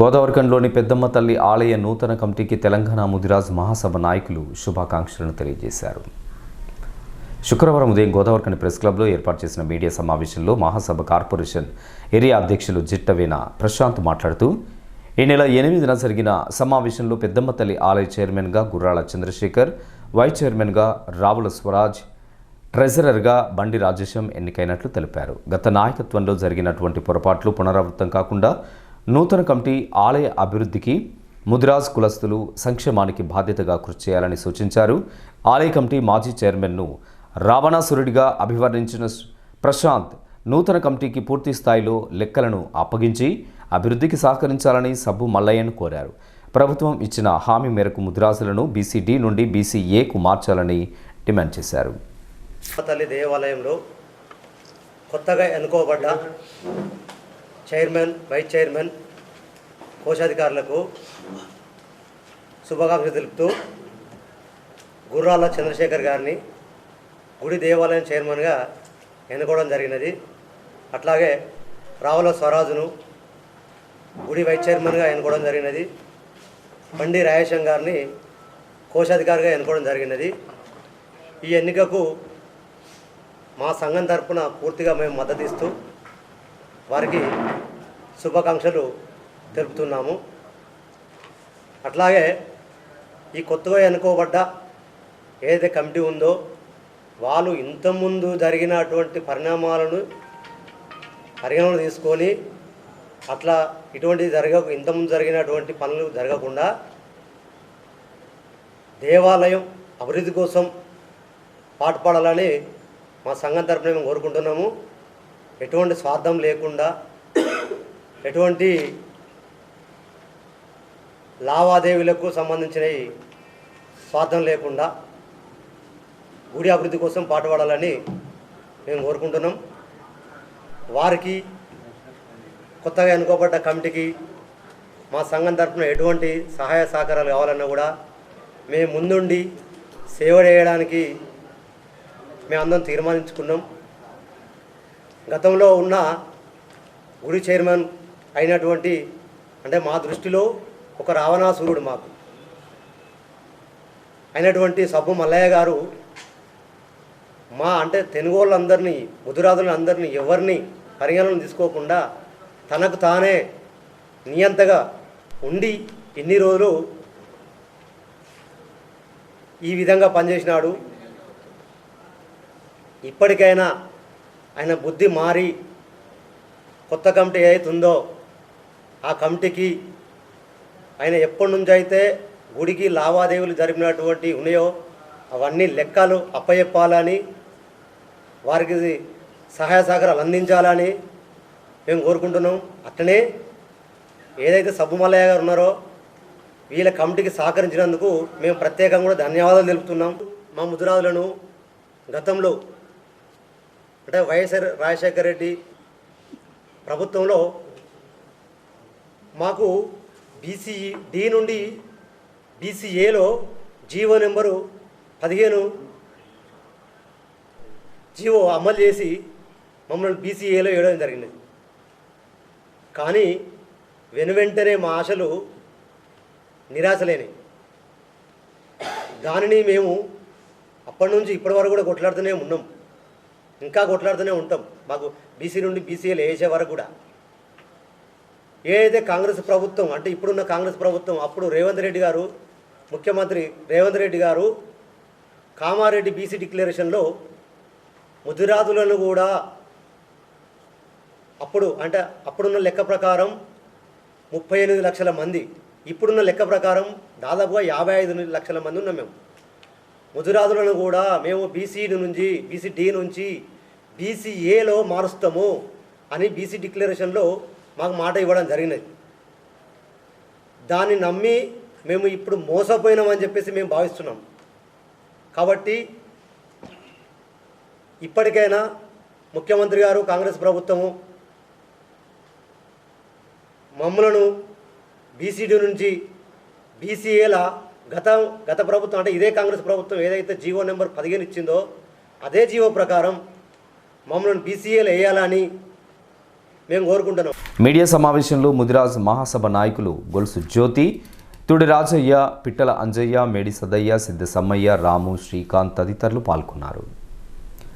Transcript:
గోదావరికంలోని పెద్దమ్మ తల్లి ఆలయ నూతన కమిటీకి తెలంగాణ ముదిరాజ్ మహాసభ నాయకులు శుభాకాంక్షలను తెలియజేశారు. శుక్రవారం ఉదయం గోదావరికని ప్రెస్ క్లబ్లో ఏర్పాటు చేసిన మీడియా సమావేశంలో మహాసభ కార్పొరేషన్ ఏరియా అధ్యక్షులు జిట్టవేన ప్రశాంత్ మాట్లాడుతూ ఈ నెల ఎనిమిదిన జరిగిన సమావేశంలో పెద్దమ్మ తల్లి ఆలయ చైర్మన్గా గుర్రాల చంద్రశేఖర్ వైస్ చైర్మన్గా రావుల స్వరాజ్ ట్రెజరర్గా బండి రాజేశం ఎన్నికైనట్లు తెలిపారు. గత నాయకత్వంలో జరిగినటువంటి పొరపాట్లు పునరావృతం కాకుండా నూతన కమిటీ ఆలయ అభివృద్ధికి ముదిరాజ్ కులస్తులు సంక్షేమానికి బాధ్యతగా కృషి చేయాలని సూచించారు. ఆలయ కమిటీ మాజీ చైర్మన్ను రావణాసురుడిగా అభివర్ణించిన ప్రశాంత్ నూతన కమిటీకి పూర్తి స్థాయిలో లెక్కలను అప్పగించి అభివృద్ధికి సహకరించాలని సబ్బు మల్లయ్యను కోరారు. ప్రభుత్వం ఇచ్చిన హామీ మేరకు ముద్రాసులను బీసీడీ నుండి బీసీఏకు మార్చాలని డిమాండ్ చేశారు. తల్లి దేవాలయంలో కొత్తగా ఎన్నుకోబడ్డ చైర్మన్ వైస్ చైర్మన్ కోశాధికారులకు శుభాకాంక్షలు తెలుపుతూ గుర్రాల చంద్రశేఖర్ గారిని గుడి దేవాలయం చైర్మన్గా ఎన్నుకోవడం జరిగినది. అట్లాగే రావుల స్వరాజును గుడి వైస్ చైర్మన్గా ఎన్నుకోవడం జరిగినది. బండి రాయేశం గారిని కోశాధికారిగా ఎన్నుకోవడం జరిగినది. ఈ ఎన్నికకు మా సంఘం తరఫున పూర్తిగా మేము మద్దతు ఇస్తూ వారికి శుభాకాంక్షలు తెలుపుతున్నాము. అట్లాగే ఈ కొత్తగా ఎన్నుకోబడ్డ ఏదైతే కమిటీ ఉందో వాళ్ళు ఇంతకుముందు జరిగినటువంటి పరిణామాలను పరిగణన తీసుకొని అట్లా ఇటువంటి జరగ ఇంతకుముందు జరిగినటువంటి పనులు జరగకుండా దేవాలయం అభివృద్ధి కోసం పాటుపడాలని మా సంఘం తరపున మేము కోరుకుంటున్నాము. ఎటువంటి స్వార్థం లేకుండా ఎటువంటి లావాదేవీలకు సంబంధించినవి స్వార్థం లేకుండా గుడి అభివృద్ధి కోసం పాటుపడాలని మేము కోరుకుంటున్నాం. వారికి కొత్తగా ఎన్నుకోబడ్డ కమిటీకి మా సంఘం తరఫున ఎటువంటి సహాయ సహకారాలు కావాలన్నా కూడా మేము ముందుండి సేవ చేయడానికి మేము అందరం తీర్మానించుకున్నాం. గతంలో ఉన్న గుడి చైర్మన్ అయినటువంటి అంటే మా దృష్టిలో ఒక రావణాసురుడు మాకు. అయినటువంటి సబ్బు మల్లయ్య గారు మా అంటే తెనుగోళ్ళందరినీ ముదురాదులందరినీ ఎవరిని పరిగణన తీసుకోకుండా తనకు తానే నియంతగా ఉండి ఇన్ని రోజులు ఈ విధంగా పనిచేసినాడు. ఇప్పటికైనా ఆయన బుద్ధి మారి కొత్త కమిటీ ఏదైతుందో ఆ కమిటీకి ఆయన ఎప్పటి నుంచి అయితే గుడికి లావాదేవీలు జరిపినటువంటి ఉన్నాయో అవన్నీ లెక్కలు అప్పయెప్పాలని వారికి సహాయ సహకారాలు అందించాలని మేము కోరుకుంటున్నాం. అట్లనే ఏదైతే సబ్బుమల్లయ్య గారు ఉన్నారో వీళ్ళ కమిటీకి సహకరించినందుకు మేము ప్రత్యేకంగా కూడా ధన్యవాదాలు తెలుపుతున్నాం. మా ముదురాదులను గతంలో అంటే వైఎస్ఆర్ రాజశేఖర రెడ్డి ప్రభుత్వంలో మాకు బీసీ డి నుండి బీసీఏలో జీవో నెంబరు పదిహేను జీవో అమలు చేసి మమ్మల్ని బీసీఏలో వేయడం జరిగింది. కానీ వెను వెంటనే మా ఆశలు నిరాశలేని దానిని మేము అప్పటి నుంచి ఇప్పటి వరకు కూడా కొట్లాడుతూనే ఉన్నాం. ఇంకా కొట్లాడుతూనే ఉంటాం. మాకు బీసీ నుండి బీసీఏలు వేసే వరకు కూడా. ఏదైతే కాంగ్రెస్ ప్రభుత్వం అంటే ఇప్పుడున్న కాంగ్రెస్ ప్రభుత్వం అప్పుడు రేవంత్ రెడ్డి గారు ముఖ్యమంత్రి రేవంత్ రెడ్డి గారు కామారెడ్డి బీసీ డిక్లరేషన్లో ముదిరాదులను కూడా అప్పుడు అంటే అప్పుడున్న లెక్క ప్రకారం ముప్పై ఎనిమిది లక్షల మంది ఇప్పుడున్న లెక్క ప్రకారం దాదాపుగా యాభై ఐదు లక్షల మంది ఉన్నాం మేము. ముదిరాదులను కూడా మేము బీసీ నుంచి బీసీ డి నుంచి బీసీఏలో మారుస్తాము అని బీసీ డిక్లరేషన్లో మాకు మాట ఇవ్వడం జరిగినది. దాన్ని నమ్మి మేము ఇప్పుడు మోసపోయినామని చెప్పేసి మేము భావిస్తున్నాం. కాబట్టి ఇప్పటికైనా ముఖ్యమంత్రి గారు కాంగ్రెస్ ప్రభుత్వము మమ్మలను బీసీడీ నుంచి బీసీఏల గత గత ప్రభుత్వం అంటే ఇదే కాంగ్రెస్ ప్రభుత్వం ఏదైతే జీవో నెంబర్ పదిహేను ఇచ్చిందో అదే జీవో ప్రకారం మమ్మల్ని బీసీఏలు వేయాలని మేము కోరుకుంటున్నాం మీడియా సమావేశంలో ముదిరాజ్ మహాసభ నాయకులు గొలుసు జ్యోతి తుడి రాజయ్య పిట్టల అంజయ్య మేడి సదయ్య సిద్ధసమ్మయ్య రాము శ్రీకాంత్ తదితరులు పాల్గొన్నారు.